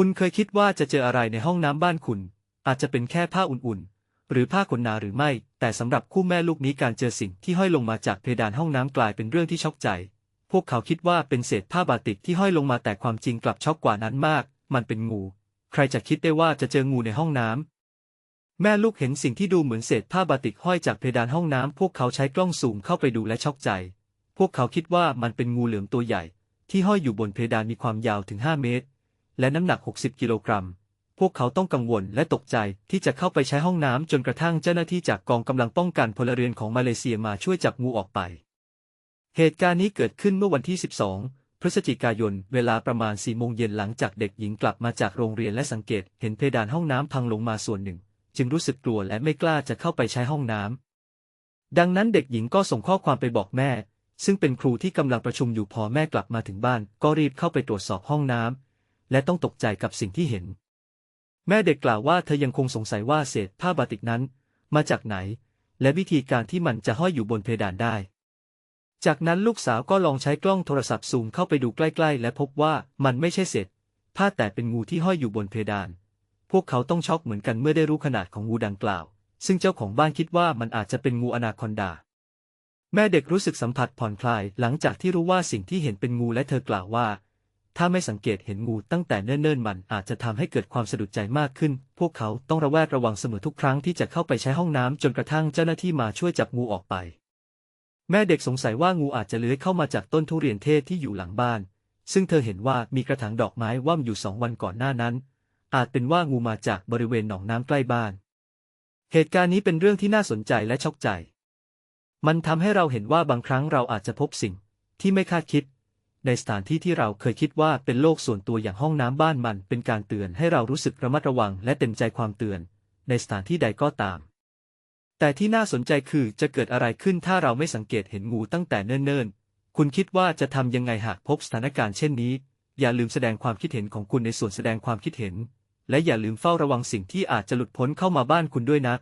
คุณเคยคิดว่าจะเจออะไรในห้องน้ำบ้านคุณ อาจจะเป็นแค่ผ้าอุ่นๆ หรือผ้าขนหนาหรือไม่ แต่สำหรับคู่แม่ลูกนี้การเจอสิ่งที่ห้อยลงมาจากเพดานห้องน้ำกลายเป็นเรื่องที่ช็อกใจ พวกเขาคิดว่าเป็นเศษผ้าบาติกที่ห้อยลงมาแต่ความจริงกลับช็อกกว่านั้นมาก มันเป็นงู ใครจะคิดได้ว่าจะเจองูในห้องน้ำแม่ลูกเห็นสิ่งที่ดูเหมือนเศษผ้าบาติกห้อยจากเพดานห้องน้ำ พวกเขาใช้กล้องซูมเข้าไปดูและช็อกใจ พวกเขาคิดว่ามันเป็นงูเหลือมตัวใหญ่ ที่ห้อยอยู่บนเพดานมีความยาวถึง 5 เมตร และน้ำหนัก 60 กิโลกรัม พวกเขาต้องกังวลและตกใจที่จะเข้าไปใช้ห้องน้ำจนกระทั่งเจ้าหน้าที่จากกองกำลังป้องกันพลเรือนของมาเลเซียมาช่วยจับงูออกไป เหตุการณ์นี้เกิดขึ้นเมื่อวันที่ 12พฤศจิกายน เวลาประมาณ4โมงเย็นหลังจากเด็กหญิงกลับมาจากโรงเรียนและสังเกต เห็นเพดานห้องน้ำพังลงมาส่วนหนึ่ง จึงรู้สึกกลัวและไม่กล้าจะเข้าไปใช้ห้องน้ำดังนั้นเด็กหญิงก็ส่งข้อความไปบอกแม่ ซึ่งเป็นครูที่กำลังประชุมอยู่พอแม่กลับมาถึงบ้าน ก็รีบเข้าไปตรวจสอบห้องน้ำ และต้องตกใจกับสิ่งที่เห็น แม่เด็กกล่าวว่าเธอยังคงสงสัยว่าเศษผ้าบาติกนั้น มาจากไหน และวิธีการที่มันจะห้อยอยู่บนเพดานได้ จากนั้นลูกสาวก็ลองใช้กล้องโทรศัพท์ซูมเข้าไปดูใกล้ๆ และพบว่ามันไม่ใช่เศษผ้าแต่เป็นงูที่ห้อยอยู่บนเพดาน พวกเขาต้องช็อกเหมือนกันเมื่อได้รู้ขนาดของงูดังกล่าว ซึ่งเจ้าของบ้านคิดว่ามันอาจจะเป็นงูอนาคอนดาแม่เด็กรู้สึกสัมผัสผ่อนคลายหลังจากที่รู้ว่าสิ่งที่เห็นเป็นงูและเธอกล่าวว่า ถ้าไม่สังเกตเห็นงูตั้งแต่เนิ่นๆมันอาจจะทำให้เกิดความสะดุดใจมากขึ้น พวกเขาต้องระแวดระวังเสมอทุกครั้งที่จะเข้าไปใช้ห้องน้ำจนกระทั่งเจ้าหน้าที่มาช่วยจับงูออกไป แม่เด็กสงสัยว่างูอาจจะเลื้อยเข้ามาจากต้นทุเรียนเทศที่อยู่หลังบ้าน ซึ่งเธอเห็นว่ามีกระถางดอกไม้ว่ำอยู่สองวันก่อนหน้านั้น อาจเป็นว่างูมาจากบริเวณหนองน้ำใกล้บ้าน เหตุการณ์นี้เป็นเรื่องที่น่าสนใจและช็อกใจ มันทำให้เราเห็นว่าบางครั้งเราอาจจะพบสิ่งที่ไม่คาดคิด ในสถานที่ที่เราเคยคิดว่าเป็นโลกส่วนตัวอย่างห้องน้ำบ้านมัน เป็นการเตือนให้เรารู้สึกระมัดระวังและเต็มใจความเตือน ในสถานที่ใดก็ตาม แต่ที่น่าสนใจคือจะเกิดอะไรขึ้นถ้าเราไม่สังเกตเห็นงูตั้งแต่เนิ่นๆ คุณคิดว่าจะทำยังไงหากพบสถานการณ์เช่นนี้ อย่าลืมแสดงความคิดเห็นของคุณในส่วนแสดงความคิดเห็น และอย่าลืมเฝ้าระวังสิ่งที่อาจจะหลุดพ้นเข้ามาบ้านคุณด้วยนะ